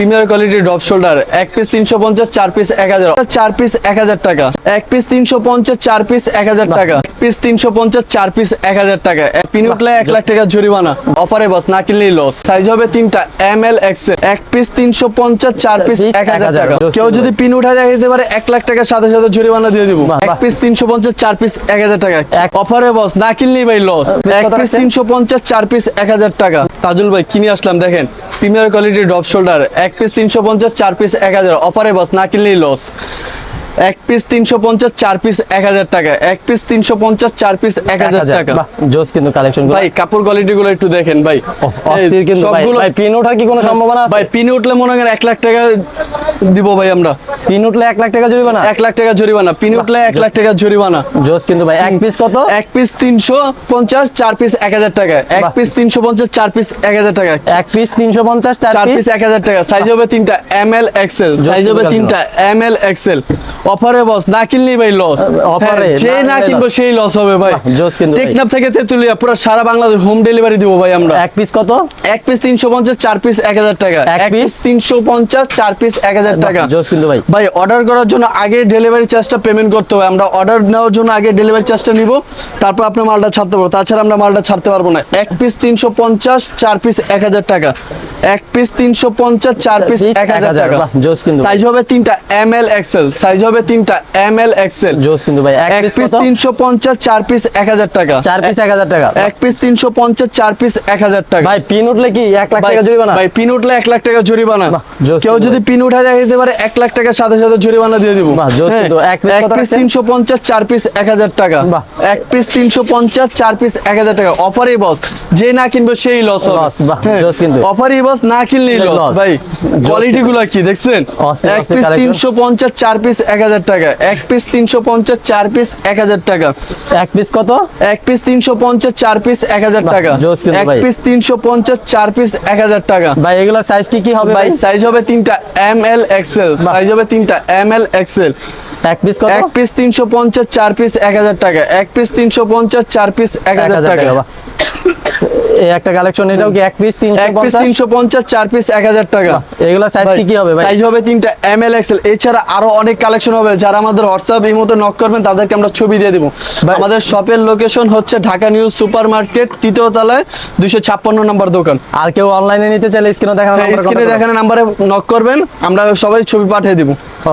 Premier কোয়ালিটির drop shoulder এক piece তিনশো পঞ্চাশ চার পিস এক হাজার। চার পিস এক হাজার টাকা। এক পিস তিনশো পঞ্চাশ চার পিস এক হাজার টাকা। পিস তিনশো পঞ্চাশ চার পিস এক হাজার টাকা। এক পিন উঠলে এক লাখ টাকা জরিমানা। অফারে বস না কিনলেই লস সাইজ হবে তিনটা এম এল এক্সেল এক পিস তিনশো পঞ্চাশ চার পিস এক হাজার টাকা। কেউ যদি পিন উঠা যায় দিতে পারে এক লাখ টাকার সাথে সাথে জরিমানা দিয়ে দিব। এক পিস তিনশো পঞ্চাশ চার পিস এক হাজার টাকা। এক- অফারে বস না কিনলেই ভাই লস এক পিস তিনশো পঞ্চাশ চার পিস এক হাজার টাকা। তাজুল ভাই কিনে আসলাম দেখেন। প্রিমিয়ার কোয়ালিটি ড্রপ শোল্ডার, এক পিস তিনশো পঞ্চাশ, চার পিস এক হাজার। অফারে বস, না কিনলেই লস এক পিস তিনশো পঞ্চাশ চার পিস এক হাজার টাকা। এক পিস তিনশো পঞ্চাশ চার পিস এক হাজার টাকা। জোস কিন্তু কালেকশন ভাই কাপড় কোয়ালিটি গুলো একটু দেখেন ভাই। অস্থির কিন্তু ভাই। পিন ওঠার কি কোনো সম্ভাবনা আছে? ভাই পিনে উঠলে মনে করেন এক লাখ টাকা দিব ভাই আমরা। পিন উঠলে এক লাখ টাকা জরিমানা? এক লাখ টাকা জরিমানা। পিনে উঠলে এক লাখ টাকা জরিমানা। জোস কিন্তু ভাই এক পিস কত? এক পিস তিনশো পঞ্চাশ চার পিস এক হাজার টাকা। এক পিস তিনশো পঞ্চাশ চার পিস এক হাজার টাকা। এক পিস তিনশো পঞ্চাশ চার চার পিস পিস এক হাজার টাকা। সাইজ হবে তিনটা এম এল এক্সেল সাইজ হবে তিনটা এম এল এক্সেল অফারে বস না কিনলেই ভাই লস offer এ, যে না কিনবো সেই লস হবে ভাই। জোস কিন্তু। টেকনাফ থেকে তেতুলিয়া পুরো সারা বাংলাদেশ হোম ডেলিভারি দিব ভাই আমরা। এক পিস কত? এক পিস তিনশো পঞ্চাশ চার পিস এক হাজার টাকা। এক পিস তিনশো পঞ্চাশ চার পিস এক হাজার টাকা। জোস কিন্তু ভাই। ভাই অর্ডার করার জন্য আগে ডেলিভারি চার্জটা পেমেন্ট করতে হবে। আমরা অর্ডার নেওয়ার জন্য আগে ডেলিভারি চার্জটা নিব। তারপর আপনি মালটা ছাড়তে পারব। তাছাড়া আমরা মালটা ছাড়তে পারব না। এক পিস তিনশো পঞ্চাশ চার পিস এক হাজার টাকা। এক পিস তিনশো পঞ্চাশ চার পিস এক হাজার 1000 টাকা। জোস কিন্তু সাইজ হবে তিনটা এম এল এক্সেল সাইজ হবে তিনটা এম এল এক্সেল জোস কিন্তু ভাই এক পিস পিস কত? তিনশো পঞ্চাশ চার পিস এক হাজার টাকা। চার পিস এক হাজার টাকা। এক পিস তিনশো পঞ্চাশ চার পিস এক হাজার টাকা। ভাই পিন উঠলে কি এক লাখ টাকা জরিমানা? ভাই পিন উঠলে এক লাখ টাকা জরিমানা। কেউ যদি পিন উঠা যায় দিতে পারে এক লাখ টাকার সাথে সাথে জরিমানা দিয়ে দিব। বাহ, জোস কিন্তু। এক পিস রাখছেন? তিনশো পঞ্চাশ চার পিস এক হাজার টাকা। বাহ। এক পিস তিনশো পঞ্চাশ চার পিস এক হাজার টাকা। অফারই বস যে না কিনবে সেই লস Loss, বাহ, জোস কিন্তু। অফারই বস না কিনলেই লস ভাই কোয়ালিটি গুলো কি দেখছেন? এক পিস তিনশো পঞ্চাশ চার পিস এক হাজার টাকা। এক পিস তিনশো পঞ্চাশ চার পিস এক হাজার টাকা। এক পিস কত? এক পিস তিনশো পঞ্চাশ চার পিস এক হাজার টাকা। এক পিস তিনশো পঞ্চাশ চার পিস এক হাজার টাকা। ভাই এগুলো সাইজ কি কি হবে ভাই সাইজ হবে তিনটা এম এল এক্সেল। সাইজ হবে তিনটা এম এল এক্সেল। এক পিস কত? এক পিস তিনশো পঞ্চাশ চার পিস এক হাজার টাকা। এক পিস তিনশো পঞ্চাশ চার পিস এক এক হাজার হাজার টাকা একটা কালেকশন এটাও কি এক পিস তিনশো এক পিস পঞ্চাশ? তিনশো পঞ্চাশ চার পিস এক হাজার টাকা। এগুলো সাইজ কি কি হবে ভাই? সাইজ হবে তিনটা এম এল এক্সেল এছাড়া আরও অনেক কালেকশন হবে। যারা আমাদের হোয়াটসঅ্যাপ এই মতো নক করবেন তাদেরকে আমরা ছবি দিয়ে দিব। আমাদের শপের লোকেশন হচ্ছে ঢাকা নিউজ সুপার মার্কেট তৃতীয় তলায় দুইশো ছাপ্পান্ন নম্বর দোকান। আর কেউ অনলাইনে নিতে চাইলে স্ক্রিনে দেখানো নম্বরে স্ক্রিনে দেখানো নাম্বারে নক করবেন আমরা সবাই ছবি পাঠিয়ে দিব।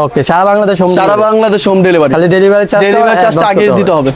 ওকে সারা বাংলাদেশ home সারা বাংলাদেশ হোম ডেলিভারি খালি ডেলিভারি চার্জ ডেলিভারি চার্জটা আগে দিতে হবে।